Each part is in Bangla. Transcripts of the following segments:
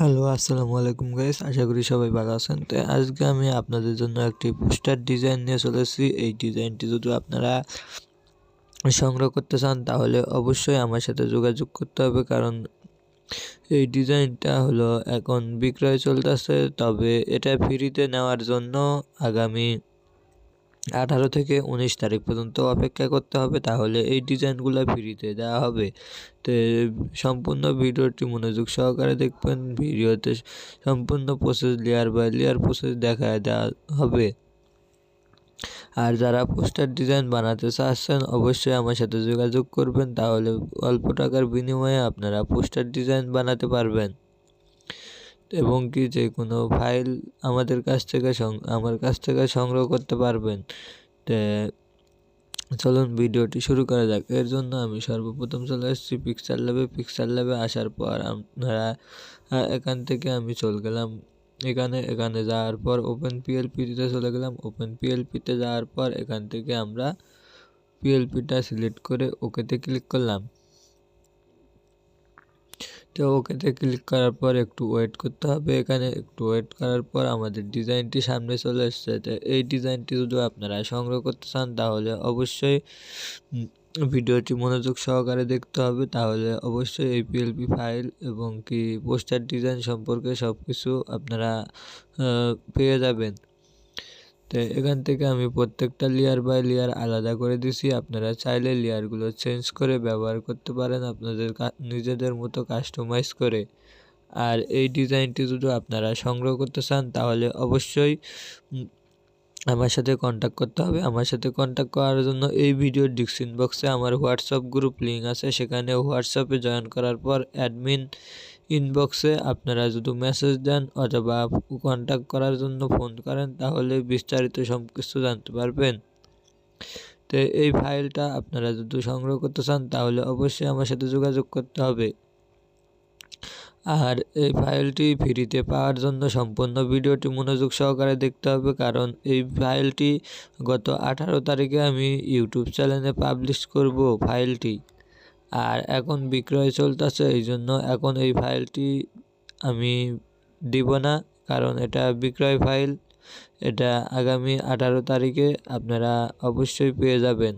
হ্যালো আসসালামু আলাইকুম গাইস আশা করি সবাই ভালো আছেন। তো আজকে আমি আপনাদের জন্য একটি পোস্টার ডিজাইন নিয়ে চলেছি এই ডিজাইনটি যদি আপনারা সংগ্রহ করতে চান, তাহলে অবশ্যই আমার সাথে যোগাযোগ করতে হবে। কারণ এই ডিজাইনটা হলো এখন বিক্রয় চলতেছে, তবে এটা ফ্রিতে নেওয়ার জন্য আগামী আঠারো থেকে উনিশ তারিখ পর্যন্ত অপেক্ষা করতে হবে, তাহলে এই ডিজাইনগুলো ফ্রিতে দেওয়া হবে। তো সম্পূর্ণ ভিডিওটি মনোযোগ সহকারে দেখবেন, ভিডিওতে সম্পূর্ণ process layer by layer process দেখা দেওয়া হবে। আর যারা পোস্টার ডিজাইন বানাতে চাচ্ছেন, অবশ্যই আমার সাথে যোগাযোগ করবেন, তাহলে অল্প টাকার বিনিময়ে আপনারা পোস্টার ডিজাইন বানাতে পারবেন। এবং কি যে কোনো ফাইল আমাদের কাছ থেকে আমার কাছ থেকে সংগ্রহ করতে পারবেন। তো চলুন ভিডিওটি শুরু করা যাক। এর জন্য আমি সর্বপ্রথম চলে এসেছি পিকচার ল্যাবে পিকচার ল্যাবে আসার পর আপনারা এখান থেকে আমি চলে গেলাম। এখানে এখানে যাওয়ার পর ওপেন পিএলপিতে চলে গেলাম। ওপেন পিএলপিতে যাওয়ার পর এখান থেকে আমরা পিএলপিটা সিলেক্ট করে ওকেতে ক্লিক করলাম। তো ওকেতে ক্লিক করার পর একটু ওয়েট করতে হবে। এখানে একটু ওয়েট করার পর আমাদের ডিজাইনটি সামনে চলে এসছে। তো এই ডিজাইনটি যদি আপনারা সংগ্রহ করতে চান, তাহলে অবশ্যই ভিডিওটি মনোযোগ সহকারে দেখতে হবে। তাহলে অবশ্যই এই পিএলপি ফাইল এবং কি পোস্টার ডিজাইন সম্পর্কে সব কিছু আপনারা পেয়ে যাবেন। তো এখান থেকে আমি প্রত্যেকটা লেয়ার বাই লেয়ার আলাদা করে দিছি। আপনারা চাইলে লেয়ারগুলো চেঞ্জ করে ব্যবহার করতে পারেন আপনাদের নিজেদের মতো কাস্টমাইজ করে। আর এই ডিজাইনটি যদি আপনারা সংগ্রহ করতে চান, তাহলে অবশ্যই আমার সাথে কন্ট্যাক্ট করতে হবে। আমার সাথে কন্ট্যাক্ট করার জন্য এই ভিডিওর ডিসক্রিপশন বক্সে আমার হোয়াটসঅ্যাপ গ্রুপ লিঙ্ক আছে। সেখানে হোয়াটসঅ্যাপে জয়েন করার পর অ্যাডমিন ইনবক্সে আপনারা যদি মেসেজ দেন অথবা কন্ট্যাক্ট করার জন্য ফোন করেন, তাহলে বিস্তারিত সব কিছু জানতে পারবেন। তো এই ফাইলটা আপনারা যদি সংগ্রহ করতে চান, তাহলে অবশ্যই আমার সাথে যোগাযোগ করতে হবে। আর এই ফাইলটি ফ্রিতে পাওয়ার জন্য সম্পূর্ণ ভিডিওটি মনোযোগ সহকারে দেখতে হবে, কারণ এই ফাইলটি গত আঠারো তারিখে আমি ইউটিউব চ্যানেলে পাবলিশ করব ফাইলটি আর এখন বিক্রয় চলতেছে এই জন্য এখন এই ফাইলটি আমি দিব না, কারণ এটা বিক্রয় ফাইল এটা আগামী আঠারো তারিখে আপনারা অবশ্যই পেয়ে যাবেন।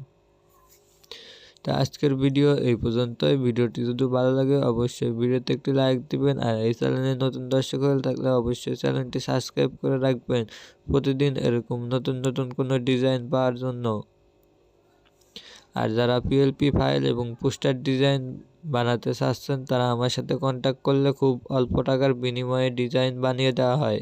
তা আজকের ভিডিও এই পর্যন্তই। ভিডিওটি যদি ভালো লাগে, অবশ্যই ভিডিওতে একটি লাইক দিবেন, আর এই চ্যানেলে নতুন দর্শক হয়ে থাকলে অবশ্যই চ্যানেলটি সাবস্ক্রাইব করে রাখবেন। প্রতিদিন এরকম নতুন নতুন কোনো ডিজাইন পাওয়ার জন্য। আর যারা পিএলপি ফাইল এবং পোস্টার ডিজাইন বানাতে চাচ্ছেন, তারা আমার সাথে কন্ট্যাক্ট করলে খুব অল্প টাকার বিনিময়ে ডিজাইন বানিয়ে দেওয়া হয়।